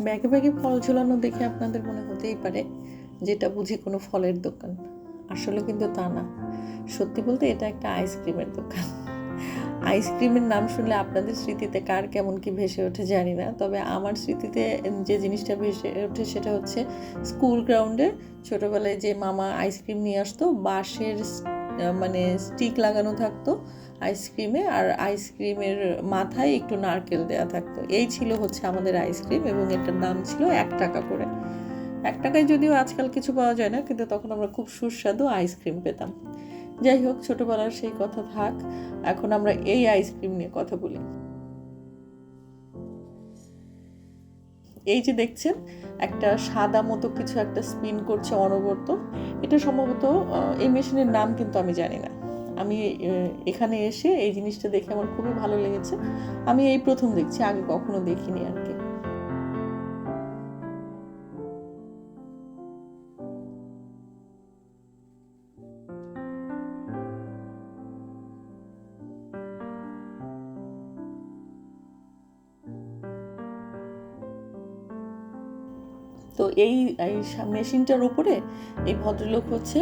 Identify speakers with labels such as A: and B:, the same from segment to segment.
A: ব্যাগে ব্যাগে ফল ঝোলানো দেখে আপনাদের মনে হতেই পারে যেটা বুঝি কোনো ফলের দোকান। আসলে কিন্তু তা না। সত্যি বলতে এটা একটা আইসক্রিমের দোকান। আইসক্রিমের নাম শুনলে আপনাদের স্মৃতিতে কার কেমন কি ভেসে ওঠে জানি না। তবে আমার স্মৃতিতে যে জিনিসটা ভেসে ওঠে সেটা হচ্ছে স্কুল গ্রাউন্ডে ছোটোবেলায় যে মামা আইসক্রিম নিয়ে আসতো, বাঁশের মানে স্টিক লাগানো থাকতো আইসক্রিমে আর আইসক্রিমের মাথায় একটু নারকেল দেওয়া থাকতো। এই ছিল হচ্ছে আমাদের আইসক্রিম এবং এটার দাম ছিল এক টাকা করে। এক টাকায় যদিও আজকাল কিছু পাওয়া যায় না, কিন্তু তখন আমরা খুব সুস্বাদু আইসক্রিম পেতাম। যাই হোক, ছোটবেলার সেই কথা থাক, এখন আমরা এই আইসক্রিম নিয়ে কথা বলি। এই যে দেখছেন, একটা সাদা মতো কিছু একটা স্পিন করছে অনবরত। এটা সম্ভবত এই মেশিনের নাম কিন্তু আমি জানি না। আমি এখানে এসে এই জিনিসটা দেখে আমার খুবই ভালো লেগেছে। আমি এই প্রথম দেখছি, আগে কখনো দেখিনি আর কি। তো এই এই মেশিনটার উপরে এই ভদ্রলোক হচ্ছে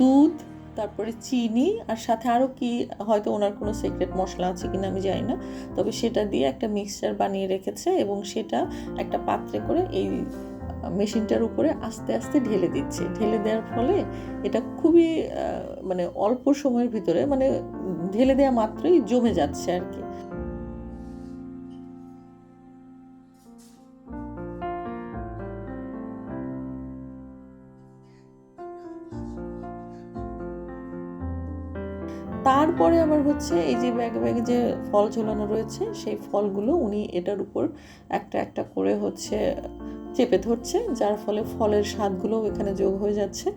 A: দুধ, তারপরে চিনি আর সাথে আরও কি, হয়তো ওনার কোনো সিক্রেট মশলা আছে কিনা আমি জানি না। তবে সেটা দিয়ে একটা মিক্সচার বানিয়ে রেখেছে এবং সেটা একটা পাত্রে করে এই মেশিনটার উপরে আস্তে আস্তে ঢেলে দিচ্ছে। ঢেলে দেওয়ার ফলে এটা খুবই মানে অল্প সময়ের ভিতরে মানে ঢেলে দেওয়া মাত্রই জমে যাচ্ছে আর কি। তারপরে আবার হচ্ছে এই যে ব্যাগে ব্যাগে যে ফল ঝোলানো রয়েছে, সেই ফলগুলো উনি এটার উপর একটা একটা করে হচ্ছে চেপে ধরছে, যার ফলে ফলের স্বাদগুলো এখানে যোগ হয়ে যাচ্ছে।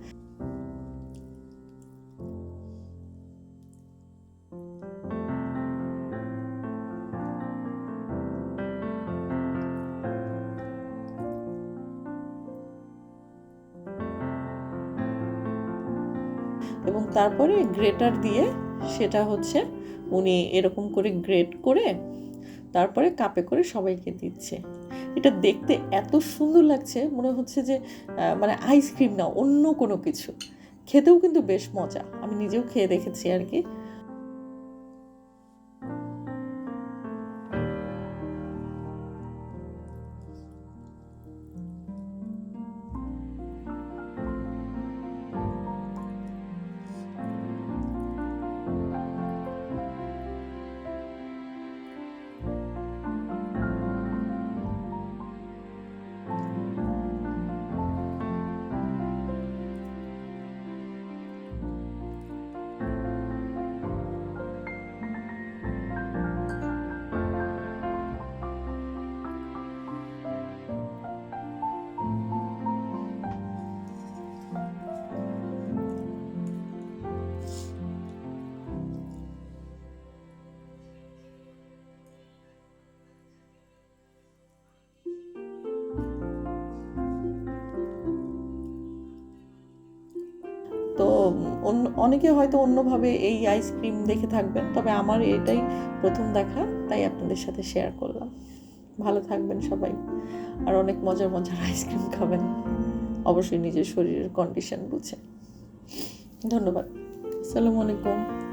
A: এবং তারপরে গ্রেটার দিয়ে সেটা হচ্ছে উনি এরকম করে গ্রেড করে তারপরে কাপে করে সবাইকে দিচ্ছে। এটা দেখতে এত সুন্দর লাগছে, মনে হচ্ছে যে মানে আইসক্রিম না, অন্য কোনো কিছু। খেতেও কিন্তু বেশ মজা। আমি নিজেও খেয়ে দেখেছি আর কি। অনেকে হয়তো অন্যভাবে এই আইসক্রিম দেখে থাকবেন, তবে আমার এটাই প্রথম দেখা, তাই আপনাদের সাথে শেয়ার করলাম। ভালো থাকবেন সবাই, আর অনেক মজার মজার আইসক্রিম খাবেন। অবশ্যই নিজের শরীরের কন্ডিশন বুঝে। ধন্যবাদ। আসসালামু আলাইকুম।